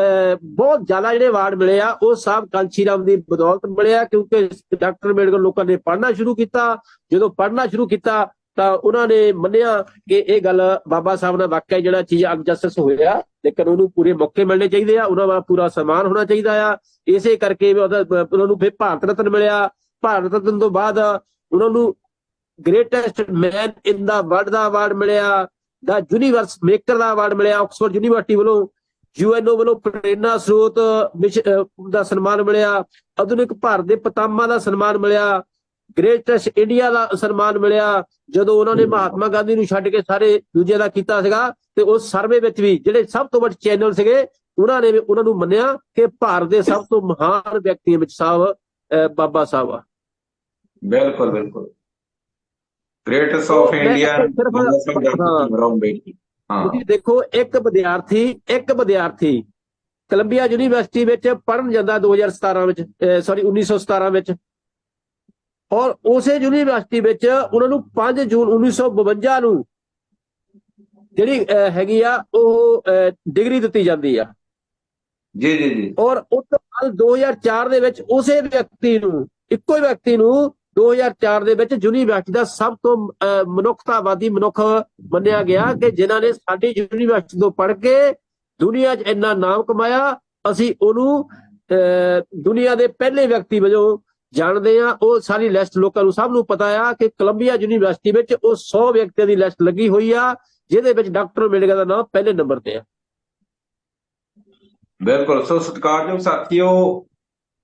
ਬਹੁਤ ਜ਼ਿਆਦਾ ਜਿਹੜੇ ਅਵਾਰਡ ਮਿਲੇ ਆ ਉਹ ਸਾਹਿਬ ਕਾਂਚੀ ਰਾਮ ਦੀ ਬਦੌਲਤ ਮਿਲਿਆ ਕਿਉਂਕਿ ਡਾਕਟਰ ਅੰਬੇਡਕਰ ਲੋਕਾਂ ਨੇ ਪੜ੍ਹਨਾ ਸ਼ੁਰੂ ਕੀਤਾ। ਜਦੋਂ ਪੜ੍ਹਨਾ ਸ਼ੁਰੂ ਕੀਤਾ ਤਾਂ ਉਹਨਾਂ ਨੇ ਮੰਨਿਆ ਕਿ ਇਹ ਗੱਲ ਬਾਬਾ ਸਾਹਿਬ ਨਾਲ ਵਾਕਿਆ ਜਿਹੜਾ ਚੀਜ਼ ਅਨਜਸਟਿਸ ਹੋਇਆ। ਲੇਕਿਨ ਉਹਨੂੰ ਪੂਰੇ ਮੌਕੇ ਮਿਲਣੇ ਚਾਹੀਦੇ ਆ, ਉਹਨਾਂ ਦਾ ਪੂਰਾ ਸਨਮਾਨ ਹੋਣਾ ਚਾਹੀਦਾ ਆ। ਇਸੇ ਕਰਕੇ ਉਹਦਾ, ਉਹਨਾਂ ਨੂੰ ਫਿਰ ਭਾਰਤ ਰਤਨ ਮਿਲਿਆ। ਭਾਰਤ ਰਤਨ ਤੋਂ ਬਾਅਦ ਉਹਨਾਂ ਨੂੰ greatest man in the world the award ਮਿਲਿਆ ਦਾ ਯੂਨੀਵਰਸ ਮੇਕਰ ਦਾ ਅਵਾਰਡ ਮਿਲਿਆ ਆਕਸਫੋਰਡ ਯੂਨੀਵਰਸਿਟੀ ਵੱਲੋਂ। ਯੂਐਨਓ ਵੱਲੋਂ ਪ੍ਰੇਰਨਾ ਸਰੋਤ, ਮਿਸ਼- ਦਾ ਸਨਮਾਨ ਮਿਲਿਆ। ਆਧੁਨਿਕ ਭਾਰਤ ਦੇ ਪਤਾਮਾ ਦਾ ਸਨਮਾਨ ਮਿਲਿਆ। ਗ੍ਰੇਟੈਸਟ ਇੰਡੀਆ ਦਾ ਸਨਮਾਨ ਮਿਲਿਆ। ਜਦੋਂ ਉਹਨਾਂ ਨੇ ਮਹਾਤਮਾ ਗਾਂਧੀ ਨੂੰ ਛੱਡ ਕੇ ਸਾਰੇ ਦੂਜੇ ਦਾ ਕੀਤਾ ਸੀਗਾ ਤੇ ਉਸ ਸਰਵੇ ਵਿੱਚ ਵੀ ਜਿਹੜੇ ਸਭ ਤੋਂ ਵੱਡੇ ਚੈਨਲ ਸੀਗੇ ਉਹਨਾਂ ਨੇ ਉਹਨਾਂ ਨੂੰ ਮੰਨਿਆ ਕਿ ਭਾਰਤ ਦੇ ਸਭ ਤੋਂ ਮਹਾਨ ਵਿਅਕਤੀਆਂ ਵਿੱਚ ਸਾਹਿਬ ਬਾਬਾ ਸਾਹਿਬ ਆ। ਬਿਲਕੁਲ ਬਿਲਕੁਲ। ਗ੍ਰੇਟੈਸਟ ਆਫ ਇੰਡੀਆ ਹਾਂ। ਤੁਸੀਂ ਦੇਖੋ ਇੱਕ ਵਿਦਿਆਰਥੀ ਇੱਕ ਵਿਦਿਆਰਥੀ ਕੋਲੰਬੀਆ ਯੂਨੀਵਰਸਿਟੀ ਵਿੱਚ ਪੜਨ ਜਾਂਦਾ 2017 ਵਿੱਚ ਸੌਰੀ 1917 ਵਿੱਚ। ਔਰ ਉਸੇ ਯੂਨੀਵਰਸਿਟੀ ਵਿੱਚ ਉਹਨਾਂ ਨੂੰ 5 ਜੂਨ 1952 ਨੂੰ ਜਿਹੜੀ ਹੈਗੀ ਆ ਉਹ ਡਿਗਰੀ ਦਿੱਤੀ ਜਾਂਦੀ ਆ। ਜੀ ਜੀ ਜੀ। ਔਰ ਉਸ ਤੋਂ ਬਾਅਦ 2004 ਦੇ ਵਿੱਚ ਉਸੇ ਵਿਅਕਤੀ ਨੂੰ ਇੱਕੋ ਹੀ ਵਿਅਕਤੀ ਨੂੰ 2004 ਦੇ ਵਿੱਚ ਯੂਨੀਵਰਸਿਟੀ ਦਾ ਸਭ ਤੋਂ ਮਨੁੱਖਤਾਵਾਦੀ ਮਨੁੱਖ ਮੰਨਿਆ ਗਿਆ ਕਿ ਜਿਨ੍ਹਾਂ ਨੇ ਸਾਡੀ ਯੂਨੀਵਰਸਿਟੀ ਤੋਂ ਪੜ੍ਹ ਕੇ ਦੁਨੀਆ 'ਚ ਇੰਨਾ ਨਾਮ ਕਮਾਇਆ ਅਸੀਂ ਉਹਨੂੰ ਦੁਨੀਆ ਦੇ ਪਹਿਲੇ ਵਿਅਕਤੀ ਵਜੋਂ ਜਾਣਦੇ ਆ, ਉਹ ਸਾਰੀ ਲਿਸਟ ਲੋਕਾਂ ਨੂੰ ਸਭ ਨੂੰ ਪਤਾ ਆ ਕਿ ਕੋਲੰਬੀਆ ਯੂਨੀਵਰਸਿਟੀ ਵਿੱਚ ਉਹ 100 ਵਿਅਕਤੀਆਂ ਦੀ ਲਿਸਟ ਲੱਗੀ ਹੋਈ ਆ, ਜਿਹਦੇ ਵਿੱਚ ਡਾਕਟਰ ਮਿਲੇਗਾ ਦਾ ਨਾਮ ਪਹਿਲੇ ਨੰਬਰ ਤੇ ਆ। ਬਿਲਕੁਲ, ਸੋ ਸਤਿਕਾਰਯੋਗ ਸਾਥੀਓ,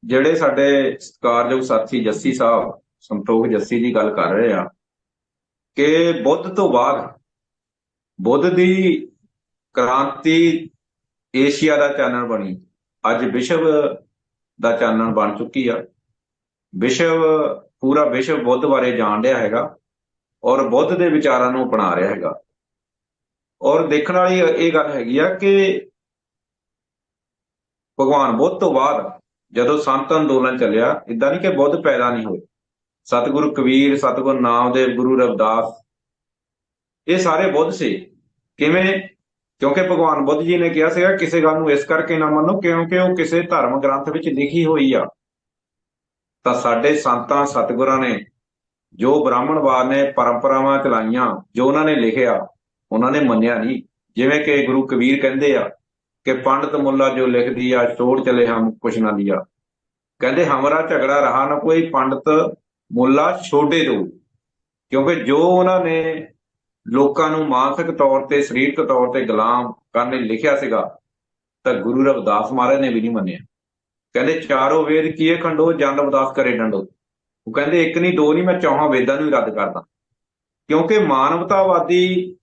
ਜਿਹੜੇ ਸਾਡੇ ਸਤਿਕਾਰਯੋਗ ਸਾਥੀ ਜੱਸੀ ਸਾਹਿਬ, ਸੰਤੋਖ ਜੱਸੀ ਦੀ ਗੱਲ ਕਰ ਰਹੇ ਆ, ਕਿ ਬੁੱਧ ਤੋਂ ਬਾਅਦ ਬੁੱਧ ਦੀ ਕ੍ਰਾਂਤੀ ਏਸ਼ੀਆ ਦਾ ਚਾਨਣ ਬਣੀ, ਅੱਜ ਵਿਸ਼ਵ ਦਾ ਚਾਨਣ ਬਣ ਚੁੱਕੀ ਆ। ਵਿਸ਼ਵ, ਪੂਰਾ ਵਿਸ਼ਵ ਬੁੱਧ ਬਾਰੇ ਜਾਣ ਰਿਹਾ ਹੈਗਾ ਔਰ ਬੁੱਧ ਦੇ ਵਿਚਾਰਾਂ ਨੂੰ ਅਪਣਾ ਰਿਹਾ ਹੈਗਾ। ਔਰ ਦੇਖਣ ਵਾਲੀ ਇਹ ਗੱਲ ਹੈਗੀ ਆ ਕਿ ਭਗਵਾਨ ਬੁੱਧ ਤੋਂ ਬਾਅਦ ਜਦੋਂ ਸੰਤ ਅੰਦੋਲਨ ਚੱਲਿਆ ਇਦਾਂ ਨਹੀਂ ਕਿ ਬੁੱਧ ਪੈਦਾ ਨਹੀਂ ਹੋਏ। ਸਤਿਗੁਰੂ ਕਬੀਰ, ਸਤਿਗੁਰੂ ਨਾਮਦੇਵ, ਗੁਰੂ ਰਵਿਦਾਸ, ਇਹ ਸਾਰੇ ਬੁੱਧ ਸੀ। ਕਿਵੇਂ? ਕਿਉਂਕਿ ਭਗਵਾਨ ਬੁੱਧ ਜੀ ਨੇ ਕਿਹਾ ਸੀਗਾ, ਕਿਸੇ ਗੱਲ ਨੂੰ ਇਸ ਕਰਕੇ ਨਾ ਮੰਨੋ ਕਿਉਂਕਿ ਉਹ ਕਿਸੇ ਧਰਮ ਗ੍ਰੰਥ ਵਿੱਚ ਲਿਖੀ ਹੋਈ ਆ। ਤਾਂ ਸਾਡੇ ਸੰਤਾਂ ਸਤਿਗੁਰਾਂ ਨੇ ਜੋ ਬ੍ਰਾਹਮਣਵਾਦ ਨੇ ਪਰੰਪਰਾਵਾਂ ਚਲਾਈਆਂ, ਜੋ ਉਹਨਾਂ ਨੇ ਲਿਖਿਆ, ਉਹਨਾਂ ਨੇ ਮੰਨਿਆ ਨਹੀਂ। ਜਿਵੇਂ ਕਿ ਗੁਰੂ ਕਬੀਰ ਕਹਿੰਦੇ ਆ ਕਿ ਪੰਡਤ ਮੁੱਲਾ ਜੋ ਲਿਖਦੀ ਆ ਛੋੜ ਚਲੇ ਹਮ, ਕੁਛ ਨਾ ਦਿਆ ਕਹਿੰਦੇ, ਹਮਰਾ ਝਗੜਾ ਰਹਾ ਨਾ ਕੋਈ, ਪੰਡਤ ਮੁੱਲਾ ਛੋੜੇ ਦੋ। ਕਿਉਂਕਿ ਜੋ ਉਹਨਾਂ ਨੇ ਲੋਕਾਂ ਨੂੰ ਮਾਨਸਿਕ ਤੌਰ ਤੇ, ਸਰੀਰਕ ਤੌਰ ਤੇ ਗੁਲਾਮ ਕਰਨ ਲਈ ਲਿਖਿਆ ਸੀਗਾ, ਤਾਂ ਗੁਰੂ ਰਵਿਦਾਸ ਮਹਾਰਾਜ ਨੇ ਵੀ ਨਹੀਂ ਮੰਨਿਆ। ਕਹਿੰਦੇ ਚਾਰੋਂ ਵੇਦ ਕੀਏ ਖੰਡੋ ਜੰਦ ਰਵਿਦਾਸ ਕਰੇ ਡੰਡੋ। ਉਹ ਕਹਿੰਦੇ ਇੱਕ ਨਹੀਂ, ਦੋ ਨਹੀਂ, ਮੈਂ ਚੌਹਾਂ ਵੇਦਾਂ ਨੂੰ ਹੀ ਰੱਦ ਕਰਦਾ। ਕਿਉਂਕਿ ਮਾਨਵਤਾਵਾਦੀ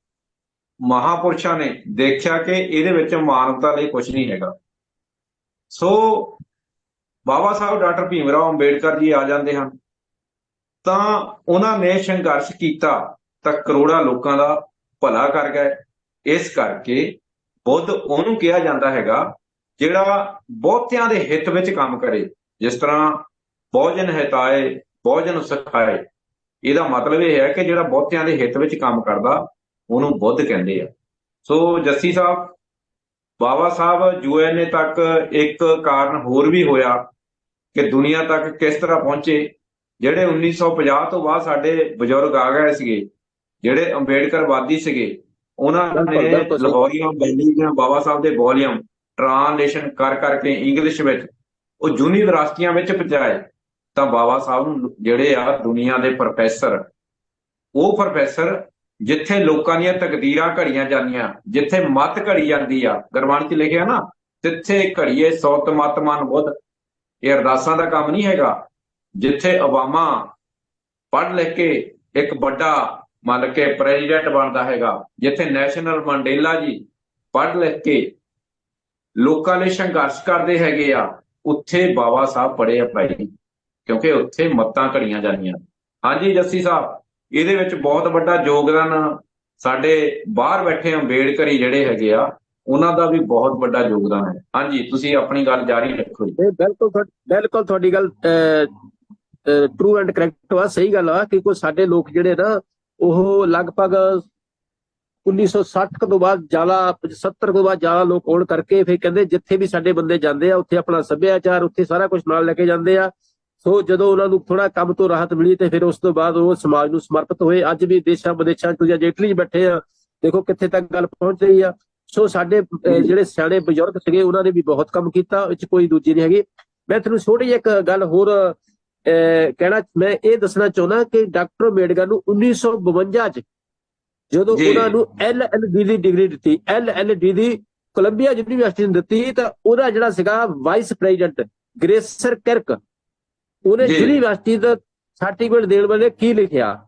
ਮਹਾਪੁਰਸ਼ਾਂ ਨੇ ਦੇਖਿਆ ਕਿ ਇਹਦੇ ਵਿੱਚ ਮਾਨਵਤਾ ਲਈ ਕੁਝ ਨਹੀਂ ਹੈਗਾ। ਸੋ ਬਾਬਾ ਸਾਹਿਬ ਡਾਕਟਰ ਭੀਮ ਰਾਓ ਅੰਬੇਡਕਰ ਜੀ ਆ ਜਾਂਦੇ ਹਨ। ਤਾਂ ਉਹਨਾਂ ਨੇ ਸੰਘਰਸ਼ ਕੀਤਾ ਤਾਂ ਕਰੋੜਾਂ ਲੋਕਾਂ ਦਾ ਭਲਾ ਕਰ ਗਏ। ਇਸ ਕਰਕੇ ਬੁੱਧ ਉਹਨੂੰ ਕਿਹਾ ਜਾਂਦਾ ਹੈਗਾ ਜਿਹੜਾ ਬਹੁਤਿਆਂ ਦੇ ਹਿੱਤ ਵਿੱਚ ਕੰਮ ਕਰੇ ਜਿਸ ਤਰ੍ਹਾਂ ਬਹੁਜਨ ਹਿਤਾਏ ਬਹੁਜਨ ਸੁਖਾਏ ਇਹਦਾ ਮਤਲਬ ਇਹ ਹੈ ਕਿ ਜਿਹੜਾ ਬਹੁਤਿਆਂ ਦੇ ਹਿੱਤ ਵਿੱਚ ਕੰਮ ਕਰਦਾ ਉਹਨੂੰ ਬੁੱਧ ਕਹਿੰਦੇ ਆ ਸੋ ਜੱਸੀ ਸਾਹਿਬ ਬਾਬਾ ਸਾਹਿਬ ਯੂਐਨਏ ਤੱਕ ਇੱਕ ਕਾਰਨ ਹੋਰ ਵੀ ਹੋਇਆ ਕਿ ਦੁਨੀਆ ਤੱਕ ਕਿਸ ਤਰ੍ਹਾਂ ਪਹੁੰਚੇ ਜਿਹੜੇ 1950 ਤੋਂ ਬਾਅਦ ਸਾਡੇ ਬਜ਼ੁਰਗ ਆ ਗਏ ਸੀਗੇ ਜਿਹੜੇ ਅੰਬੇਡਕਰਵਾਦੀ ਸੀਗੇ ਉਹਨਾਂ ਨੇ। ਲਾਹੌਰੀਆਂ ਬੈਲੀ ਜਾਂ ਬਾਬਾ ਸਾਹਿਬ ਦੇ ਵੋਲੀਅਮ ਟ੍ਰਾਂਸਲੇਸ਼ਨ ਕਰ ਕਰਕੇ ਇੰਗਲਿਸ਼ ਵਿੱਚ ਉਹ ਯੂਨੀਵਰਸਿਟੀਆਂ ਵਿੱਚ ਪਹੁੰਚਾਏ, ਤਾਂ ਬਾਬਾ ਸਾਹਿਬ ਨੂੰ ਜਿਹੜੇ ਆ ਦੁਨੀਆ ਦੇ ਪ੍ਰੋਫੈਸਰ ਉਹ ਪ੍ਰੋਫੈਸਰ ਜਿੱਥੇ ਲੋਕਾਂ ਦੀਆਂ ਤਕਦੀਰਾਂ ਘੜੀਆਂ ਜਾਂਦੀਆਂ, ਜਿੱਥੇ ਮਤ ਘੜੀ ਜਾਂਦੀ ਆ, ਗੁਰਬਾਣੀ 'ਚ ਲਿਖਿਆ ਨਾ, ਤਿੱਥੇ ਘੜੀਏ ਸੌਤ ਮਤ ਮਨ ਬੁੱਧ। ਇਹ ਅਰਦਾਸਾਂ ਦਾ ਕੰਮ ਨਹੀਂ ਹੈਗਾ। ਜਿੱਥੇ ਓਬਾਮਾ ਪੜ੍ਹ ਲਿਖ ਕੇ ਇੱਕ ਵੱਡਾ ਮੰਨ ਕੇ ਪ੍ਰੈਜ਼ੀਡੈਂਟ ਬਣਦਾ ਹੈਗਾ, ਜਿੱਥੇ ਨੈਸ਼ਨਲ ਮੰਡੇਲਾ ਜੀ ਪੜ੍ਹ ਲਿਖ ਕੇ ਲੋਕਾਂ ਲਈ ਸੰਘਰਸ਼ ਕਰਦੇ ਹੈਗੇ ਆ, ਉੱਥੇ ਬਾਬਾ ਸਾਹਿਬ ਪੜੇ ਆ ਭਾਈ ਕਿਉਂਕਿ ਉੱਥੇ ਮੱਤਾਂ ਘੜੀਆਂ ਜਾਂਦੀਆਂ। ਹਾਂਜੀ, ਜੱਸੀ ਸਾਹਿਬ, ਇਹਦੇ ਵਿੱਚ ਬਹੁਤ ਵੱਡਾ ਯੋਗਦਾਨ ਸਾਡੇ ਬਾਹਰ ਬੈਠੇ ਅੰਬੇਡਕਰੀ ਜਿਹੜੇ ਹੈਗੇ ਆ, ਉਹਨਾਂ ਦਾ ਵੀ ਬਹੁਤ ਵੱਡਾ ਯੋਗਦਾਨ ਹੈ। ਹਾਂਜੀ, ਤੁਸੀਂ ਆਪਣੀ ਗੱਲ ਜਾਰੀ ਰੱਖੋ ਜੀ। ਬਿਲਕੁਲ ਬਿਲਕੁਲ ਤੁਹਾਡੀ ਗੱਲ ਟਰੂ ਐਂਡ ਕਰੈਕਟ ਵਾ, ਸਹੀ ਗੱਲ ਆ ਕਿ ਕੋਈ ਸਾਡੇ ਲੋਕ ਜਿਹੜੇ ਨਾ, ਉਹ ਲਗਭਗ 1960 ਕੁ ਤੋਂ ਬਾਅਦ ਜ਼ਿਆਦਾ 70 ਤੋਂ ਬਾਅਦ ਜ਼ਿਆਦਾ ਲੋਕ ਹੋਣ ਕਰਕੇ ਫਿਰ ਕਹਿੰਦੇ ਜਿੱਥੇ ਵੀ ਸਾਡੇ ਬੰਦੇ ਜਾਂਦੇ ਆ ਉੱਥੇ ਆਪਣਾ ਸੱਭਿਆਚਾਰ ਉੱਥੇ ਸਾਰਾ ਕੁਝ ਨਾਲ ਲੈ ਕੇ ਜਾਂਦੇ ਆ। ਸੋ ਜਦੋਂ ਉਹਨਾਂ ਨੂੰ ਥੋੜਾ ਕੰਮ ਤੋਂ ਰਾਹਤ ਮਿਲੀ ਤੇ ਫਿਰ ਉਸ ਤੋਂ ਬਾਅਦ ਉਹ ਸਮਾਜ ਨੂੰ ਸਮਰਪਿਤ ਹੋਏ। ਅੱਜ ਵੀ ਦੇਸ਼ਾਂ ਵਿਦੇਸ਼ਾਂ 'ਚ ਜਾਂ ਜੇਟਲੀ ਬੈਠੇ ਆ ਦੇਖੋ ਕਿੱਥੇ ਤੱਕ ਗੱਲ ਪਹੁੰਚ ਰਹੀ ਆ। ਸੋ ਸਾਡੇ ਜਿਹੜੇ ਸਿਆਣੇ ਬਜ਼ੁਰਗ ਸੀਗੇ ਉਹਨਾਂ ਨੇ ਵੀ ਬਹੁਤ ਕੰਮ ਕੀਤਾ ਇਹ 'ਚ ਕੋਈ ਦੂਜੀ ਨਹੀਂ ਹੈਗੀ। ਮੈਂ ਤੁਹਾਨੂੰ ਛੋਟੀ ਜਿਹੀ ਇੱਕ ਗੱਲ ਹੋਰ ਅਹ, ਕਹਿਣਾ ਮੈਂ ਇਹ ਦੱਸਣਾ ਚਾਹੁੰਦਾ ਕਿ ਡਾਕਟਰ ਅੰਬੇਡਕਰ ਨੂੰ 1952 'ਚ ਜਦੋਂ। ਉਹਨਾਂ ਨੂੰ ਐਲਐਲਬੀ ਦੀ ਡਿਗਰੀ ਦਿੱਤੀ ਐਲਐਲਡੀ ਦੀ ਕੋਲੰਬੀਆ ਯੂਨੀਵਰਸਿਟੀ ਨੇ ਦਿੱਤੀ ਤਾਂ ਉਹਦਾ ਜਿਹੜਾ ਸੀਗਾ ਵਾਈਸ ਪ੍ਰੈਜ਼ੀਡੈਂਟ ਗ੍ਰੇਸਰ ਕਿਰਕ ਉਹਨੇ। ਯੂਨੀਵਰਸਿਟੀ ਦਾ ਸਰਟੀਫਿਕੇਟ ਦੇਣ ਵੇਲੇ ਕੀ ਲਿਖਿਆ?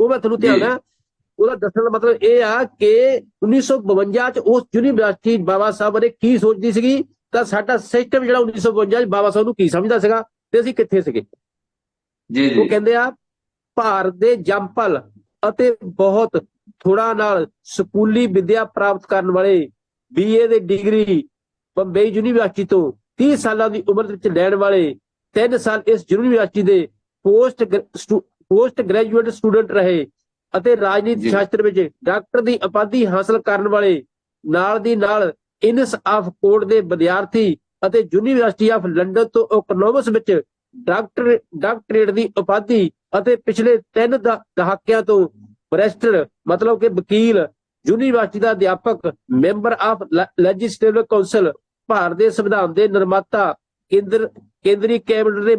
ਉਹ ਮੈਂ ਤੁਹਾਨੂੰ ਧਿਆਨ ਉਹਦਾ ਦੱਸਣ ਦਾ ਮਤਲਬ ਇਹ ਆ ਕਿ 1952 ਚ ਉਸ ਯੂਨੀਵਰਸਿਟੀ ਬਾਬਾ ਸਾਹਿਬ ਨੇ ਕੀ ਸੋਚਦੀ ਸੀਗੀ? ਤਾਂ ਸਾਡਾ ਸਿਸਟਮ ਜਿਹੜਾ 1952 ਚ ਬਾਬਾ ਸਾਹਿਬ ਨੂੰ ਕੀ ਸਮਝਦਾ ਸੀਗਾ? ਤੇ ਅਸੀਂ ਕਿੱਥੇ ਸੀਗੇ? ਜੀ ਉਹ ਕਹਿੰਦੇ ਆ ਭਾਰਤ ਦੇ ਜੰਪਲ ਅਤੇ ਬਹੁਤ ਥੋੜਾ ਨਾਲ ਸਕੂਲੀ ਵਿੱਦਿਆ ਪ੍ਰਾਪਤ ਕਰਨ ਵਾਲੇ ਬੀਏ ਦੇ ਡਿਗਰੀ ਬੰਬਈ ਯੂਨੀਵਰਸਿਟੀ ਤੋਂ 30 ਸਾਲਾਂ ਦੀ ਉਮਰ ਵਿੱਚ ਲੈਣ ਵਾਲੇ 3 ਸਾਲ ਇਸ ਯੂਨੀਵਰਸਿਟੀ ਦੇ ਪੋਸਟ ਪੋਸਟ ਗ੍ਰੈਜੂਏਟ ਸਟੂਡੈਂਟ ਰਹੇ ਅਤੇ ਰਾਜਨੀਤੀ। ਸ਼ਾਸਤਰ ਵਿੱਚ ਡਾਕਟਰ ਦੀ ਉਪਾਧੀ ਹਾਸਲ ਕਰਨ ਵਾਲੇ ਨਾਲ ਦੀ ਨਾਲ ਇਨਸ ਆਫ ਕੋਡ ਦੇ ਵਿਦਿਆਰਥੀ ਅਤੇ ਯੂਨੀਵਰਸਿਟੀ ਆਫ ਲੰਡਨ ਤੋਂ ਇਕਨੋਮਿਕਸ ਵਿੱਚ ਡਾਕਟਰ ਡਾਕਟਰੇਟ ਦੀ ਉਪਾਧੀ ਅਤੇ ਪਿਛਲੇ 3 ਦਹਾਕਿਆਂ ਤੋਂ ਬਰੈਸਟਰ ਮਤਲਬ ਕਿ ਵਕੀਲ, ਯੂਨੀਵਰਸਿਟੀ ਦਾ ਅਧਿਆਪਕ, member of legislative council Bharat ਦੇ ਸੰਵਿਧਾਨ ਦੇ ਨਿਰਮਾਤਾ, ਕੇਂਦਰ, ਕੇਂਦਰੀ ਕੈਬਨਿਟ ਦੇ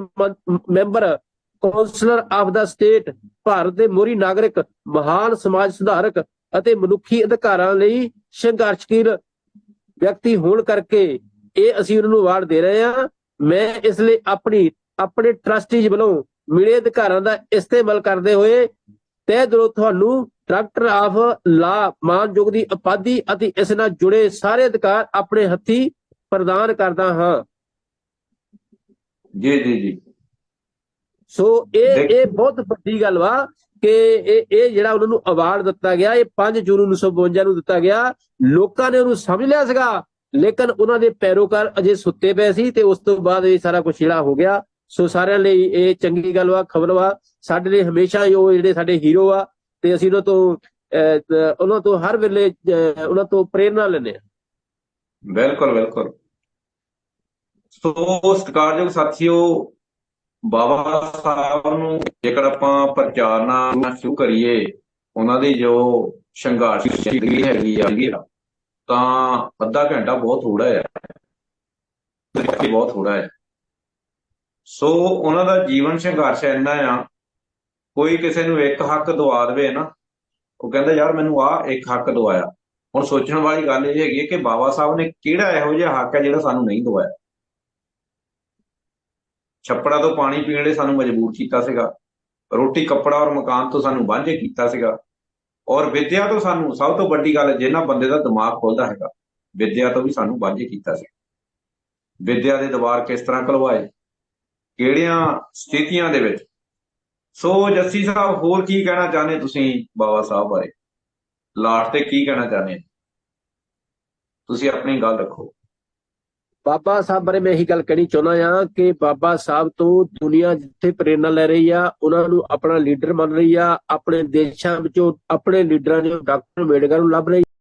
member councillor of the state, Bharat ਦੇ ਮੋਹਰੀ ਨਾਗਰਿਕ, ਮਹਾਨ ਸਮਾਜ ਸੁਧਾਰਕ ਅਤੇ ਮਨੁੱਖੀ ਅਧਿਕਾਰਾਂ ਲਈ ਸੰਘਰਸ਼ਸ਼ੀਲ ਵਿਅਕਤੀ ਹੋਣ ਕਰਕੇ ਇਹ ਅਸੀਂ ਉਹਨਾਂ ਨੂੰ ਅਵਾਰਡ ਦੇ ਰਹੇ ਹਾਂ। ਮੈਂ ਇਸ ਲਈ ਆਪਣੀ, ਆਪਣੇ ਟਰਸਟੀਜ਼ ਵੱਲੋਂ ਮਿਲੇ ਅਧਿਕਾਰਾਂ ਦਾ ਇਸਤੇਮਾਲ ਕਰਦੇ ਹੋਏ ਤਹਿ ਦਿਲੋਂ ਤੁਹਾਨੂੰ ਡਾਕਟਰ ਆਫ ਲਾ ਮਾਨਯੋਗ ਦੀ ਉਪਾਧੀ ਅਤੇ ਇਸ ਨਾਲ ਜੁੜੇ ਸਾਰੇ ਅਧਿਕਾਰ ਆਪਣੇ ਹੱਥੀ ਪ੍ਰਦਾਨ ਕਰਦਾ ਹਾਂ। ਜੀ ਜੀ ਜੀ। ਸੋ ਇਹ ਇਹ ਬਹੁਤ ਵੱਡੀ ਗੱਲ ਵਾ ਕਿ ਇਹ ਇਹ ਜਿਹੜਾ ਉਹਨਾਂ ਨੂੰ ਅਵਾਰਡ ਦਿੱਤਾ ਗਿਆ ਇਹ 5 ਜੂਨ 1952 ਨੂੰ ਦਿੱਤਾ ਗਿਆ। ਲੋਕਾਂ ਨੇ ਉਹਨੂੰ ਸਮਝ ਲਿਆ ਸੀਗਾ ਲੇਕਿਨ ਉਹਨਾਂ ਦੇ ਪੈਰੋਕਾਰ ਅਜੇ ਸੁੱਤੇ ਪਏ ਸੀ ਤੇ ਉਸ ਤੋਂ ਬਾਅਦ ਇਹ ਸਾਰਾ ਕੁਝ ਜਿਹੜਾ ਹੋ ਗਿਆ। ਸੋ ਸਾਰਿਆਂ ਲਈ ਇਹ ਚੰਗੀ ਗੱਲ ਵਾ ਖਬਰ ਵਾ। ਸਾਡੇ ਲਈ ਹਮੇਸ਼ਾ ਹੀ ਉਹ ਜਿਹੜੇ ਸਾਡੇ ਹੀਰੋ ਆ ਤੇ ਅਸੀਂ ਉਹਨਾਂ ਤੋਂ ਉਹਨਾਂ ਤੋਂ ਹਰ ਵੇਲੇ ਉਹਨਾਂ ਤੋਂ ਪ੍ਰੇਰਨਾ ਲੈਂਦੇ ਹਾਂ। ਬਿਲਕੁਲ ਬਿਲਕੁਲ। ਸੋ ਸਤਿਕਾਰਯੋਗ ਸਾਥੀਓ ਬਾਬਾ ਸਾਹਿਬ ਨੂੰ ਜੇਕਰ ਆਪਾਂ ਪ੍ਰਚਾਰਨਾ ਸ਼ੁਰੂ ਕਰੀਏ ਉਹਨਾਂ ਦੀ ਜੋ ਸੰਘਰਸ਼ ਜ਼ਿੰਦਗੀ ਹੈਗੀ ਆ ਹੈਗੀ ਆ, ਤਾਂ ਅੱਧਾ ਘੰਟਾ ਬਹੁਤ ਥੋੜਾ ਹੈ। ਬਹੁਤ ਥੋੜਾ ਹੈ। ਸੋ ਉਹਨਾਂ ਦਾ ਜੀਵਨ ਸੰਘਰਸ਼ ਇੰਨਾ ਆ, ਕੋਈ ਕਿਸੇ ਨੂੰ ਇੱਕ ਹੱਕ ਦਵਾ ਦੇਵੇ ਨਾ, ਉਹ ਕਹਿੰਦਾ, ਯਾਰ, ਮੈਨੂੰ ਆ ਇੱਕ ਹੱਕ ਦਵਾਇਆ। ਹੁਣ ਸੋਚਣ ਵਾਲੀ ਗੱਲ ਇਹ ਹੈਗੀ ਹੈ ਕਿ ਬਾਬਾ ਸਾਹਿਬ ਨੇ ਕਿਹੜਾ ਇਹੋ ਜਿਹਾ ਹੱਕ ਹੈ ਜਿਹੜਾ ਸਾਨੂੰ ਨਹੀਂ ਦਵਾਇਆ? ਛੱਪੜਾ ਤੋਂ ਪਾਣੀ ਪੀਣ ਲਈ ਸਾਨੂੰ ਮਜਬੂਰ ਕੀਤਾ ਸੀਗਾ। ਰੋਟੀ, ਕੱਪੜਾ ਔਰ ਮਕਾਨ ਤੋਂ ਸਾਨੂੰ ਵਾਂਝੇ ਕੀਤਾ ਸੀਗਾ। ਔਰ ਵਿਦਿਆ ਤੋਂ ਸਾਨੂੰ ਸਭ ਤੋਂ ਵੱਡੀ ਗੱਲ, ਜਿਹਨਾਂ ਬੰਦੇ ਦਾ ਦਿਮਾਗ ਖੁੱਲਦਾ ਹੈਗਾ, ਵਿਦਿਆ ਤੋਂ ਵੀ ਸਾਨੂੰ ਵਾਂਝੇ ਕੀਤਾ ਸੀ। ਵਿਦਿਆ ਦੇ ਦਵਾਰ ਕਿਸ ਤਰ੍ਹਾਂ ਖੁਲਵਾਏ? ਕਿਹੜੀਆਂ ਸਥਿਤੀਆਂ ਦੇ ਵਿੱਚ? ਸੋ ਜੱਸੀ ਸਾਹਿਬ, ਹੋਰ ਕੀ ਕਹਿਣਾ ਚਾਹੁੰਦੇ ਤੁਸੀਂ ਬਾਬਾ ਸਾਹਿਬ ਬਾਰੇ? ਲਾਸਟ ਤੇ ਕੀ ਕਹਿਣਾ ਚਾਹੁੰਦੇ? ਤੁਸੀਂ ਆਪਣੀ ਗੱਲ ਰੱਖੋ। ਬਾਬਾ ਸਾਹਿਬ ਬਾਰੇ ਮੈਂ ਇਹੀ ਗੱਲ ਕਹਿਣੀ ਚਾਹੁੰਦਾ ਆ ਕਿ ਬਾਬਾ ਸਾਹਿਬ ਤੋਂ ਦੁਨੀਆ ਜਿੱਥੇ ਪ੍ਰੇਰਣਾ ਲੈ ਰਹੀ ਆ, ਉਹਨਾਂ ਨੂੰ ਆਪਣਾ ਲੀਡਰ ਮੰਨ ਰਹੀ ਆ, ਆਪਣੇ ਦੇਸ਼ਾਂ ਵਿੱਚੋਂ ਆਪਣੇ ਲੀਡਰਾਂ ਨੂੰ ਡਾਕਟਰ ਅੰਬੇਡਕਰ ਨੂੰ ਲੱਭ ਰਹੀ